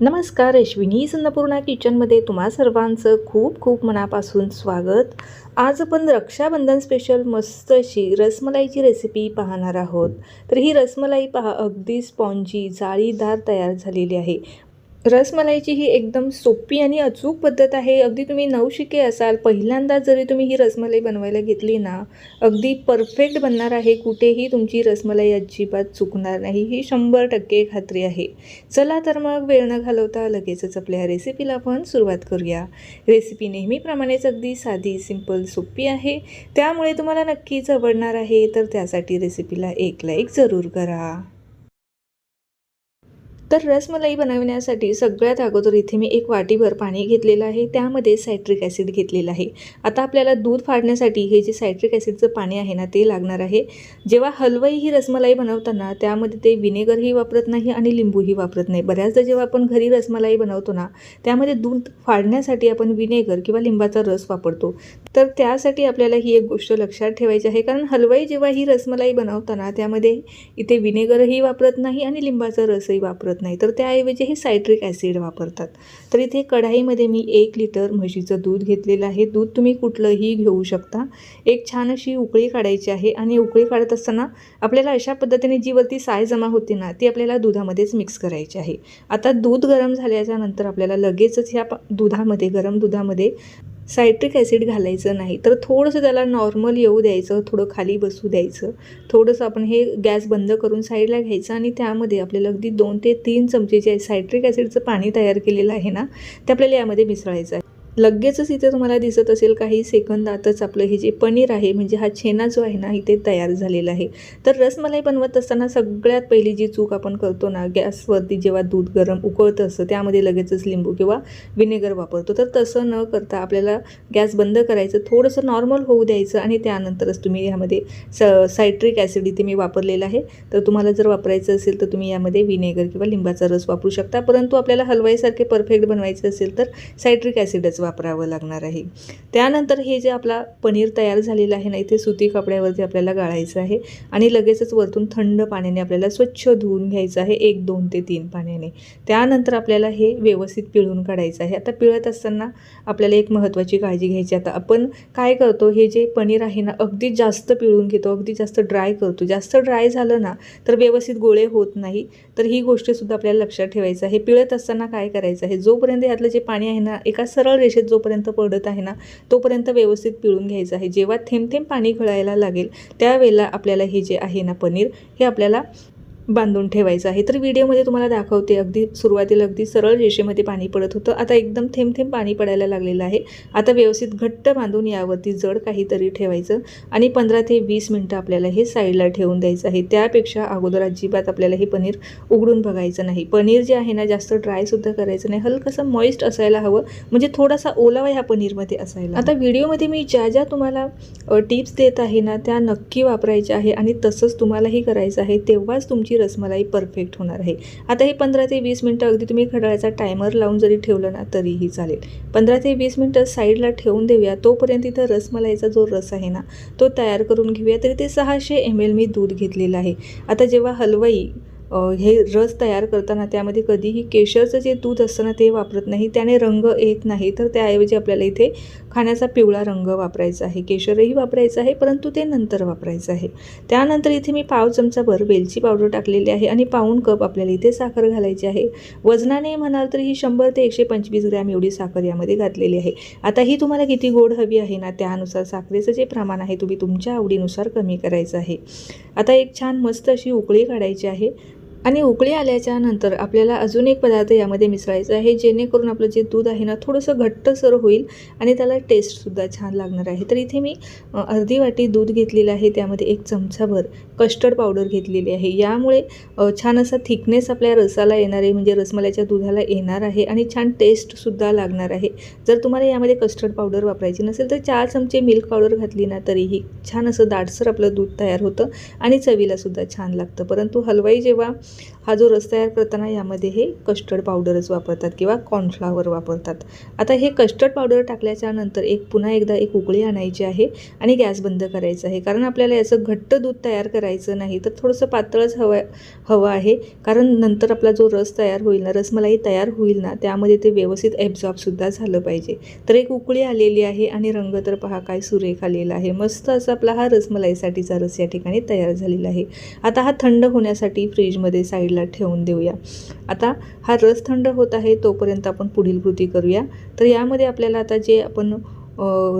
नमस्कार अश्विनी अन्नपूर्णा किचनमध्ये तुम्हा सर्वांचं खूप खूप मनापासून स्वागत. आज आपण रक्षाबंधन स्पेशल मस्त अशी रसमलाईची रेसिपी पाहणार आहोत. तर ही रसमलाई पहा अगदी स्पॉन्जी जाळीदार तयार झालेली आहे. रसमलाईची ही एकदम सोपी आणि अचूक पद्धत आहे. अगदी तुम्ही नवशिके असाल पहिल्यांदा जरी तुम्ही ही रसमलाई बनवायला घेतली ना अगदी परफेक्ट बनणार आहे. कुठेही तुमची रसमलाई अजिबात चुकणार नाही. ही शंभर टक्के खात्री आहे. चला तर मग वेळ न घालवता लगेचच आपल्या रेसिपीला आपण सुरुवात करूया. रेसिपी नेहमीप्रमाणेच अगदी साधी सिंपल सोपी आहे. त्यामुळे तुम्हाला नक्कीच आवडणार आहे. तर त्यासाठी रेसिपीला एक लाईक जरूर करा. तर रसमलाई बनवण्यासाठी सगळ्यात अगोदर इथे मी एक वाटीभर पाणी घेतलेलं आहे. त्यामध्ये सायट्रिक ॲसिड घेतलेलं आहे. आता आपल्याला दूध फाडण्यासाठी हे जे सायट्रिक ॲसिडचं पाणी आहे ना ते लागणार आहे. जेव्हा हलवाई ही रसमलाई बनवताना त्यामध्ये ते विनेगरही वापरत नाही आणि लिंबूही वापरत नाही. बऱ्याचदा जेव्हा आपण घरी रसमलाई बनवतो ना त्यामध्ये दूध फाडण्यासाठी आपण विनेगर किंवा लिंबाचा रस वापरतो. तर त्यासाठी आपल्याला ही एक गोष्ट लक्षात ठेवायची आहे. कारण हलवाई जेव्हा ही रसमलाई बनवताना त्यामध्ये इथे विनेगरही वापरत नाही आणि लिंबाचा रसही वापरत नाही. तर त्याऐवजी हे सायट्रिक ॲसिड वापरतात. तर इथे कढाईमध्ये मी एक लिटर म्हशीचं दूध घेतलेलं आहे. दूध तुम्ही कुठलंही घेऊ शकता. एक छान अशी उकळी काढायची आहे आणि उकळी काढत असताना आपल्याला अशा पद्धतीने जी वरती साय जमा होते ना ती आपल्याला दुधामध्येच मिक्स करायची आहे. आता दूध गरम झाल्याच्यानंतर आपल्याला लगेचच ह्या दुधामध्ये गरम दुधामध्ये सायट्रिक ॲसिड घालायचं नाही. तर थोडंसं त्याला नॉर्मल येऊ द्यायचं थोडं खाली बसू द्यायचं. थोडंसं आपण हे गॅस बंद करून साईडला घ्यायचं आणि त्यामध्ये आपल्याला अगदी दोन ते तीन चमचे जे सायट्रिक ॲसिडचं पाणी तयार केलेलं आहे ना ते आपल्याला यामध्ये मिसळायचं आहे. लगेचच इथे तुम्हाला दिसत असेल काही सेकंदातच आपलं हे जे पनीर आहे म्हणजे हा छेना जो आहे ना इथे तयार झालेला आहे. तर रसमलाई बनवत असताना सगळ्यात पहिली जी चूक आपण करतो ना गॅसवरती जेव्हा दूध गरम उकळतं असतं त्यामध्ये लगेचच लिंबू किंवा विनेगर वापरतो. तर तसं न करता आपल्याला गॅस बंद करायचं थोडंसं नॉर्मल होऊ द्यायचं आणि त्यानंतरच तुम्ही यामध्ये स सायट्रिक ॲसिड इथे मी वापरलेलं आहे. तर तुम्हाला जर वापरायचं असेल तर तुम्ही यामध्ये विनेगर किंवा लिंबाचा रस वापरू शकता. परंतु आपल्याला हलवाईसारखे परफेक्ट बनवायचे असेल तर सायट्रिक ॲसिडच वापरावं लागणार आहे. त्यानंतर हे जे आपला पनीर तयार झालेलं आहे ना इथे सुती कपड्यावरती आपल्याला गाळायचं आहे आणि लगेचच वरतून थंड पाण्याने आपल्याला स्वच्छ धुवून घ्यायचं आहे एक दोन ते तीन पाण्याने. त्यानंतर आपल्याला हे व्यवस्थित पिळून काढायचं आहे. आता पिळत असताना आपल्याला एक महत्त्वाची काळजी घ्यायची आता आपण काय करतो हे जे पनीर आहे ना अगदी जास्त पिळून घेतो अगदी जास्त ड्राय करतो. जास्त ड्राय झालं ना तर व्यवस्थित गोळे होत नाही. तर ही गोष्टसुद्धा आपल्याला लक्षात ठेवायचं आहे. पिळत असताना काय करायचं आहे? जोपर्यंत यातलं जे पाणी आहे ना एका सरळ रेषेत जोपर्यंत पडत आहे ना तोपर्यंत व्यवस्थित पिळून घ्यायचं आहे. जेव्हा थेंब थेंब पाणी गळायला लागेल त्यावेळेला आपल्याला हे जे आहे ना पनीर हे आपल्याला बांधून ठेवायचं आहे. तर व्हिडिओमध्ये तुम्हाला दाखवते अगदी सुरुवातीला अगदी सरळ रेषेमध्ये पाणी पडत होतं. आता एकदम थेंब थेंब पाणी पडायला लागलेलं आहे. आता व्यवस्थित घट्ट बांधून यावरती जड काहीतरी ठेवायचं आणि पंधरा ते वीस मिनटं आपल्याला हे साईडला ठेवून द्यायचं आहे. त्यापेक्षा अगोदर अजिबात आपल्याला हे पनीर उघडून बघायचं नाही. पनीर जे आहे ना जास्त ड्रायसुद्धा करायचं नाही. हलकंसं मॉइस्ट असायला हवं. म्हणजे थोडासा ओलावा ह्या पनीरमध्ये असायला. आता व्हिडिओमध्ये मी ज्या ज्या तुम्हाला टिप्स देत आहे ना त्या नक्की वापरायच्या आहे आणि तसंच तुम्हालाही करायचं आहे. तेव्हाच तुमची रसमलाई परफेक्ट होणार आहे. आता हे पंधरा ते वीस मिनटं अगदी तुम्ही खडाळ्याचा टायमर लावून जरी ठेवलं ना तरीही चालेल. पंधरा ते वीस मिनटं साईडला ठेवून देऊया. तोपर्यंत इथं रसमलाईचा जो रस आहे ना तो तयार करून घेऊया. तरी ते सहाशे एम एल मी दूध घेतलेलं आहे. आता जेव्हा हलवाई हे रस तयार करताना त्यामध्ये कधीही केशरचं जे दूध असतं ना ते वापरत नाही. त्याने रंग येत नाही. तर त्याऐवजी आपल्याला इथे खाण्याचा पिवळा रंग वापरायचा आहे. केशरही वापरायचं आहे परंतु ते नंतर वापरायचं आहे. त्यानंतर इथे मी पाव चमचाभर वेलची पावडर टाकलेली आहे आणि पाऊण कप आपल्याला इथे साखर घालायची आहे. वजनाने म्हणाल तर ही शंभर ते एकशे पंचवीस ग्रॅम एवढी साखर यामध्ये घातलेली आहे. आता ही तुम्हाला किती गोड हवी आहे ना त्यानुसार साखरेचं जे प्रमाण आहे तुम्ही तुमच्या आवडीनुसार कमी करायचं आहे. आता एक छान मस्त अशी उकळी काढायची आहे. आणि उकळी आल्याच्यानंतर आपल्याला अजून एक पदार्थ यामध्ये मिसळायचा आहे जेणेकरून आपलं जे दूध आहे ना थोडंसं घट्टसर होईल आणि त्याला टेस्टसुद्धा छान लागणार आहे. तर इथे मी अर्धी वाटी दूध घेतलेलं आहे त्यामध्ये एक चमचाभर कस्टर्ड पावडर घेतलेली आहे. यामुळे छान असा थिकनेस आपल्या रसाला येणार आहे म्हणजे रसमलाच्या दुधाला येणार आहे आणि छान टेस्टसुद्धा लागणार आहे. जर तुम्हाला यामध्ये कस्टर्ड पावडर वापरायची नसेल तर चार चमचे मिल्क पावडर घातली ना तरीही छान असं दाटसर आपलं दूध तयार होतं आणि चवीलासुद्धा छान लागतं. परंतु हलवाई जेव्हा हा जो रस तयार करताना यामध्ये हे कस्टर्ड पावडरच वापरतात किंवा कॉर्नफ्लावर वापरतात. आता हे कस्टर्ड पावडर टाकल्याच्या नंतर एक पुन्हा एकदा एक उकळी आणायची आहे आणि गॅस बंद करायचा आहे. कारण आपल्याला याचं घट्ट दूध तयार करायचं नाही तर थोडंसं पातळच हवं हवं आहे. कारण नंतर आपला जो रस तयार होईल ना रसमलाई तयार होईल ना त्यामध्ये ते व्यवस्थित ॲब्झॉर्बसुद्धा झालं पाहिजे. तर एक उकळी आलेली आहे आणि रंग तर पहा काय सुरेख आलेला आहे. मस्त असा आपला हा रसमलाईसाठीचा रस या ठिकाणी तयार झालेला आहे. आता हा थंड होण्यासाठी फ्रीजमध्ये साईडला ठेवून देऊया. आता हा रस थंड होत आहे तोपर्यंत आपण पुढील कृती करूया. तर यामध्ये आपल्याला आता जे आपण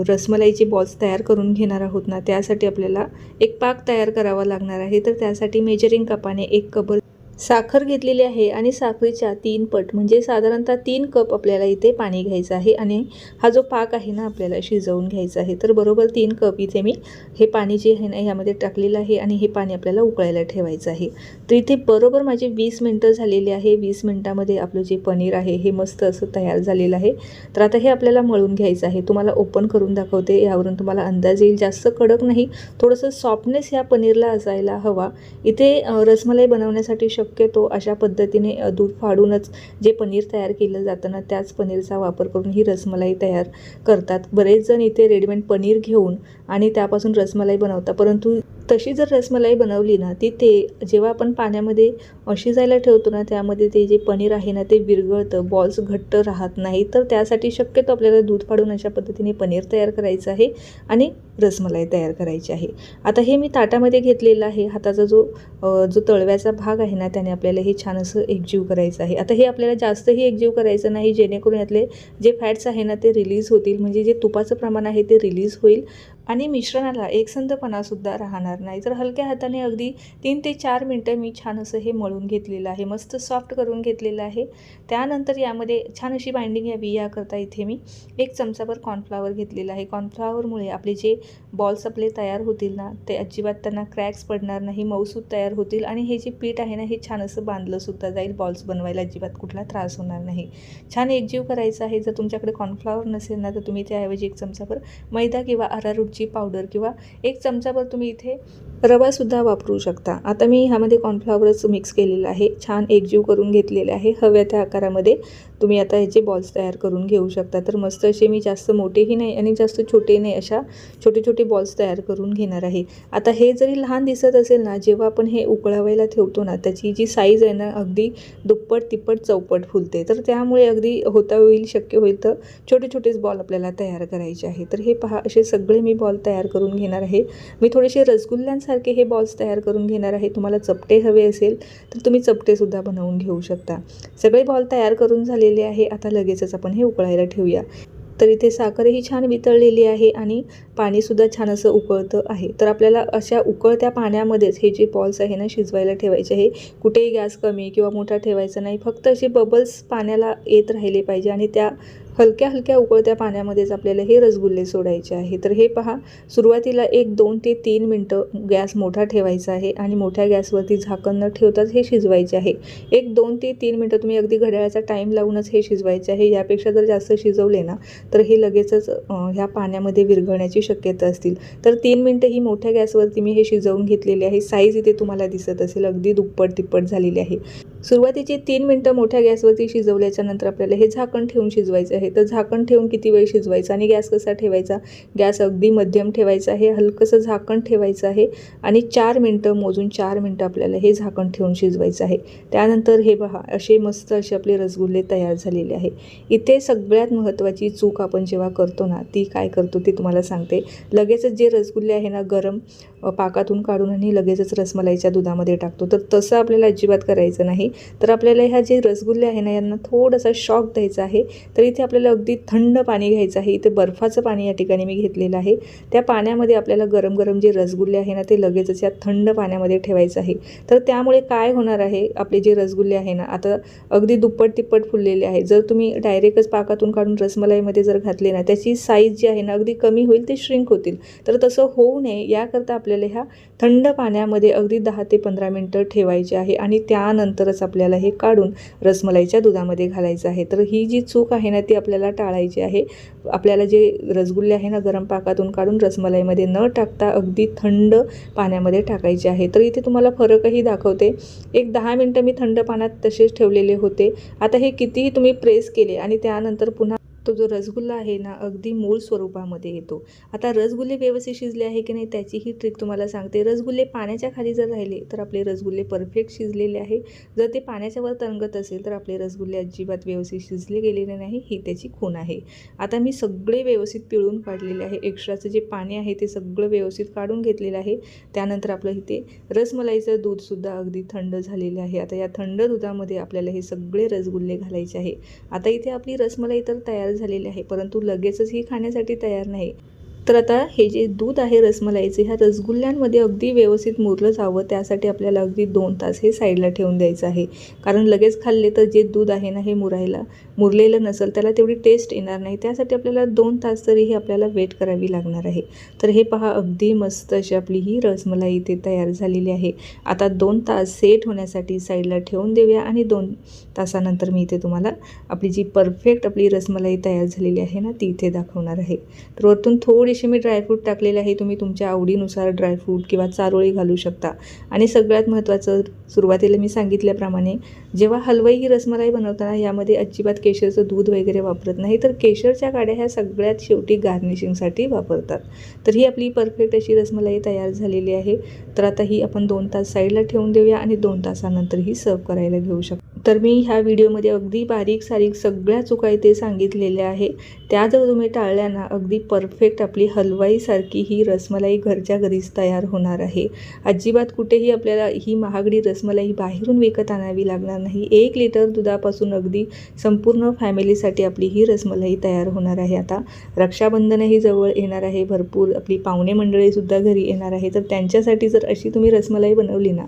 रसमलाईचे बॉल्स तयार करून घेणार आहोत ना त्यासाठी आपल्याला एक पाक तयार करावा लागणार आहे. तर त्यासाठी मेजरिंग कपाने एक कबर साखर घेतलेली आहे आणि साखरेच्या तीन पट म्हणजे साधारणतः तीन कप आपल्याला इथे पाणी घ्यायचं आहे आणि हा जो पाक आहे ना आपल्याला शिजवून घ्यायचा आहे. तर बरोबर तीन कप इथे मी हे पाणी जे आहे ना ह्यामध्ये टाकलेलं आहे आणि हे पाणी आपल्याला उकळायला ठेवायचं आहे. तर इथे बरोबर माझे वीस मिनटं झालेली आहे. वीस मिनटामध्ये आपलं जे पनीर आहे हे मस्त असं तयार झालेलं आहे. तर आता हे आपल्याला मळून घ्यायचं आहे. तुम्हाला ओपन करून दाखवते. यावरून तुम्हाला अंदाज येईल. जास्त कडक नाही. थोडंसं सॉफ्टनेस ह्या पनीरला असायला हवा. इथे रसमलाई बनवण्यासाठी शक्यतो अशा पद्धतीने दूध फाडूनच जे पनीर तयार केलं जातं ना त्याच पनीरचा वापर करून ही रसमलाई तयार करतात. बरेच जण इथे रेडीमेड पनीर घेऊन आणि त्यापासून रसमलाई बनवतात. परंतु तशी जर रसमलाई बनवली ना ती ते जेव्हा आपण पाण्यामध्ये शिजायला ठेवतो ना त्यामध्ये ते जे पनीर आहे ना ते विरघळतं बॉल्स घट्ट राहत नाही. तर त्यासाठी शक्यतो आपल्याला दूध फाडून अशा पद्धतीने पनीर तयार करायचं आहे. आणि रसमलाई तयार करायची आहे. आता हे मी ताटामध्ये घेतलेलं आहे. हाताचा जो जो तळव्याचा भाग आहे ना त्याने आपल्याला हे छान असं एकजीव करायचं आहे. आता हे आपल्याला जास्तही एकजीव करायचं नाही जेणेकरून यातले जे फॅट्स आहे ना ते रिलीज होतील. म्हणजे जे तुपाचं प्रमाण आहे ते रिलीज होईल. आणि मिश्रणाला एकसंधपणासुद्धा राहणार नाही. तर हलक्या हाताने अगदी तीन ते चार मिनटं मी छान असं हे मळून घेतलेलं आहे मस्त सॉफ्ट करून घेतलेलं आहे. त्यानंतर यामध्ये छान अशी बाइंडिंग यावी याकरता इथे मी. एक चमचाभर कॉर्नफ्लावर घेतलेला आहे. कॉर्नफ्लावरमुळे आपले जे बॉल्स आपले तयार होतील ना ते अजिबात त्यांना क्रॅक्स पडणार नाही मऊसूद तयार होतील आणि हे जे पीठ आहे ना हे छान असं बांधलंसुद्धा जाईल. बॉल्स बनवायला अजिबात कुठला त्रास होणार नाही. छान एकजीव करायचा आहे. जर तुमच्याकडे कॉर्नफ्लावर नसेल ना तर तुम्ही त्याऐवजी एक चमचाभर मैदा किंवा मिरची पावडर किंवा एक चमचाभर तुम्ही इथे रवासुद्धा वापरू शकता. आता मी ह्यामध्ये कॉर्नफ्लावरच मिक्स केलेलं आहे. छान एकजीव करून घेतलेले आहे. हव्या त्या आकारामध्ये. तुम्ही आता ह्याचे बॉल्स तयार करून घेऊ शकता तर मस्त असे मी जास्त मोठेही नाही आणि जास्त छोटे नाही अशा छोटे छोटे बॉल्स तयार करून घेणार आहे. आता हे जरी लहान दिसत असेल ना जेव्हा आपण हे उकळावायला ठेवतो ना त्याची जी साईज आहे ना अगदी दुप्पट तिप्पट चौपट फुलते. तर त्यामुळे अगदी होता होईल शक्य होईल तर छोटे छोटेच बॉल आपल्याला तयार करायचे आहे. तर हे पहा असे सगळे मी बॉल तयार करून घेणार आहे. मी थोडेसे रसगुल्ल्यांसारखे हे बॉल्स तयार करून घेणार आहे. तुम्हाला चपटे हवे असेल तर तुम्ही चपटेसुद्धा बनवून घेऊ शकता. सगळे बॉल तयार करून झाले झालेले आहे. आता लगेचच आपण हे उकळायला ठेवूया. तर इथे साखरही छान वितळलेली आहे आणि पाणीसुद्धा छान असं उकळतं आहे. तर आपल्याला अशा उकळत्या पाण्यामध्येच हे जे बॉल्स आहे ना शिजवायला ठेवायचे आहे. कुठेही गॅस कमी किंवा मोठा ठेवायचा नाही. फक्त असे बबल्स पाण्याला येत राहिले पाहिजे आणि त्या हलक्या हलक्या उकळत्या पाण्यामध्येच आपल्याला हे रसगुल्ले सोडायचे आहे. तर हे पहा सुरुवातीला एक दोन ते तीन मिनटं गॅस मोठा ठेवायचा आहे आणि मोठ्या गॅसवरती झाकण न ठेवताच हे शिजवायचे आहे. एक दोन ते तीन मिनटं तुम्ही अगदी घड्याळाचा टाईम लावूनच हे शिजवायचे आहे. यापेक्षा जर जास्त शिजवले ना तर हे लगेचच ह्या पाण्यामध्ये विरघळण्याची शक्यता असतील. तर तीन मिनटं ही मोठ्या गॅसवरती मी हे शिजवून घेतलेले आहे. साईज इथे तुम्हाला दिसत असेल अगदी दुप्पट तिप्पट झालेली आहे. सुरुवातीचे तीन मिनटं मोठ्या गॅसवरती शिजवल्याच्या नंतर आपल्याला हे झाकण ठेवून शिजवायचं आहे. तर झाकण ठेवून किती वेळ शिजवायचं आणि गॅस कसा ठेवायचा? गॅस अगदी मध्यम ठेवायचा आहे. हलकंसं झाकण ठेवायचं आहे आणि चार मिनटं मोजून चार मिनटं आपल्याला हे झाकण ठेवून शिजवायचं आहे. त्यानंतर हे पहा असे मस्त असे आपले रसगुल्ले तयार झालेले आहे. इथे सगळ्यात महत्त्वाची चूक आपण जेव्हा करतो ना ती काय करतो ते तुम्हाला सांगते. लगेचच जे रसगुल्ले आहे ना गरम पाकातून काढून आणि लगेचच रसमलाईच्या दुधामध्ये टाकतो. तर तसं आपल्याला अजिबात करायचं नाही. तर आपल्याला ह्या जे रसगुल्ले आहे ना यांना थोडासा शॉक द्यायचा आहे. तर इथे आपल्याला अगदी थंड पाणी घ्यायचं आहे. इथे बर्फाचं पाणी या ठिकाणी मी घेतलेलं आहे. त्या पाण्यामध्ये आपल्याला गरम गरम जे रसगुल्ले आहे ना ते लगेचच या थंड पाण्यामध्ये ठेवायचं आहे. तर त्यामुळे काय होणार आहे? आपले जे रसगुल्ले आहे ना आता अगदी दुप्पट तिप्पट फुललेले आहे. जर तुम्ही डायरेक्टच पाकातून काढून रसमलाईमध्ये जर घातले ना त्याची साईज जी आहे ना अगदी कमी होईल ते श्रिंक होतील. तर तसं होऊ नये. याकरता आपल्याला ह्या थंड पाण्यामध्ये अगदी दहा ते पंधरा मिनटं ठेवायचे आहे आणि त्यानंतरच आपल्याला हे काढून रसमलाईच्या दुधामध्ये घालायचं आहे. तर ही जी चूक आहे ना ती आपल्याला टाळायची आहे. आपल्याला जे रसगुल्ले आहे ना गरम पाकातून काढून रसमलाईमध्ये न टाकता अगदी थंड पाण्यामध्ये टाकायचे आहे. तर इथे तुम्हाला फरकही दाखवते. एक दहा मिनटं मी थंड पाण्यात तसेच ठेवलेले होते. आता हे कितीही तुम्ही प्रेस केले आणि त्यानंतर पुन्हा तो जो रसगुल्ला आहे ना अगदी मूळ स्वरूपामध्ये येतो. आता रसगुल्ले व्यवस्थित शिजले आहे की नाही त्याचीही ट्रिक तुम्हाला सांगते. रसगुल्ले पाण्याच्या खाली जर राहिले तर आपले रसगुल्ले परफेक्ट शिजलेले आहे. जर ते पाण्याच्या वर तरंगत असेल तर आपले रसगुल्ले अजिबात व्यवस्थित शिजले गेलेले नाही. ही त्याची खूण आहे. आता मी सगळे व्यवस्थित पिळून काढलेले आहे. एक्स्ट्राचं जे पाणी आहे ते सगळं व्यवस्थित काढून घेतलेलं आहे. त्यानंतर आपलं इथे रसमलाईचं दूधसुद्धा अगदी थंड झालेले आहे. आता या थंड दुधामध्ये आपल्याला हे सगळे रसगुल्ले घालायचे आहे. आता इथे आपली रसमलाई तर तयार झालेली आहे परंतु लगेचच ही खाण्यासाठी तयार नाही. तर आता हे जे दूध आहे रसमलाईचे ह्या रसगुल्ल्यांमध्ये अगदी व्यवस्थित मुरलं जावं त्यासाठी आपल्याला अगदी दोन तास हे साईडला ठेवून द्यायचं आहे. कारण लगेच खाल्ले तर जे दूध आहे ना हे मुरायला मुरलेलं नसेल त्याला तेवढी टेस्ट येणार नाही. त्यासाठी आपल्याला दोन तास तरी हे आपल्याला वेट करावी लागणार आहे. तर हे पहा अगदी मस्त अशी आपली ही रसमलाई इथे तयार झालेली आहे. आता दोन तास सेट होण्यासाठी साईडला ठेवून देऊया आणि दोन तासानंतर मी इथे तुम्हाला आपली जी परफेक्ट आपली रसमलाई तयार झालेली आहे ना ती इथे दाखवणार आहे. तर वरतून थोडी थोडीशी मी ड्रायफ्रूट टाकलेले आहे तुम्ही तुमच्या आवडीनुसार ड्रायफ्रूट किंवा चारोळी घालू शकता. आणि सगळ्यात महत्त्वाचं सुरुवातीला मी सांगितल्याप्रमाणे जेव्हा हलवाई ही रसमलाई बनवताना यामध्ये अजिबात केशरचं दूध वगैरे वापरत नाही तर केशरच्या गाड्या ह्या सगळ्यात शेवटी गार्निशिंगसाठी वापरतात. तर ही आपली परफेक्ट अशी रसमलाई तयार झालेली आहे. तर आता ही आपण दोन तास साईडला ठेवून देऊया आणि दोन तासानंतर ही सर्व करायला घेऊ शकतो. तर मी ह्या व्हिडिओमध्ये अगदी बारीक सारीक सगळ्या चुका इथे सांगितलेल्या आहे त्या जर तुम्ही टाळल्या ना अगदी परफेक्ट आपली हलवाईसारखी ही रसमलाई घरच्या घरीच तयार होणार आहे. अजिबात कुठेही आपल्याला ही महागडी रसमलाई बाहेरून विकत आणावी लागणार नाही. एक लिटर दुधापासून अगदी संपूर्ण फॅमिलीसाठी आपली ही रसमलाई तयार होणार आहे. आता रक्षाबंधनही जवळ येणार आहे. भरपूर आपली पाहुणे मंडळीसुद्धा घरी येणार आहे. तर त्यांच्यासाठी जर अशी तुम्ही रसमलाई बनवली ना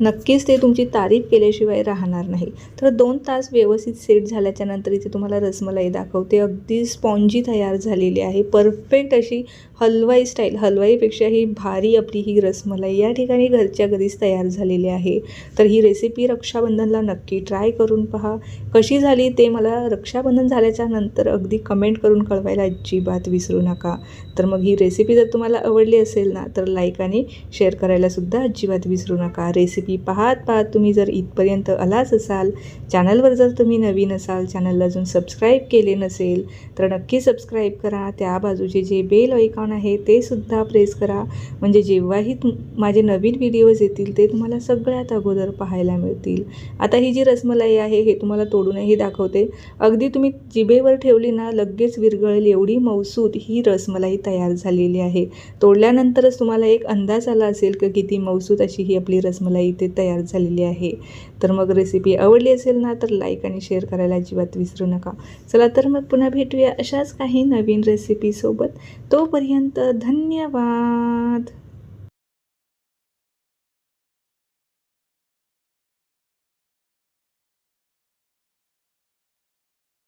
नक्कीच ते तुमची तारीफ केल्याशिवाय राहणार नाही. तर दोन तास व्यवस्थित सेट झाल्याच्यानंतर इथे तुम्हाला रसमलाई दाखवते. अगदी स्पॉन्जी तयार झालेली आहे. परफेक्ट अशी हलवाई स्टाईल. हलवाईपेक्षाही भारी आपली ही रसमलाई या ठिकाणी घरच्या घरीच तयार झालेली आहे. तर ही रेसिपी रक्षाबंधनला नक्की ट्राय करून पहा. कशी झाली ते मला रक्षाबंधन झाल्याच्यानंतर अगदी कमेंट करून कळवायला अजिबात विसरू नका. तर मग ही रेसिपी जर तुम्हाला आवडली असेल ना तर लाईक आणि शेअर करायलासुद्धा अजिबात विसरू नका. रेसिपी पाहत पाहत तुम्ही जर इथपर्यंत आलाच असाल चॅनलवर जर तुम्ही नवीन असाल चॅनलला अजून सबस्क्राईब केले नसेल तर नक्की सबस्क्राईब करा. त्या बाजूचे जे बेल ऐकॉन आहे ते सुद्धा प्रेस करा. म्हणजे जेव्हाही तुम माझे नवीन व्हिडिओज येतील ते तुम्हाला सगळ्यात अगोदर पाहायला मिळतील. आता ही जी रसमलाई आहे हे तुम्हाला तोडूनही दाखवते. अगदी तुम्ही जिभेवर ठेवली ना लगेच विरघळेल एवढी मौसूद ही रसमलाई तयार झालेली आहे. तोडल्यानंतरच तुम्हाला एक अंदाज आला असेल की किती मौसूद अशी ही आपली रसमलाई इथे तयार झालेली आहे. तर मग रेसिपी आवडली असेल ना तर लाईक आणि शेअर करायला अजिबात विसरू नका. चला तर मग पुन्हा भेटूया अशाच काही नवीन रेसिपीसोबत तोपर्यंत धन्यवाद!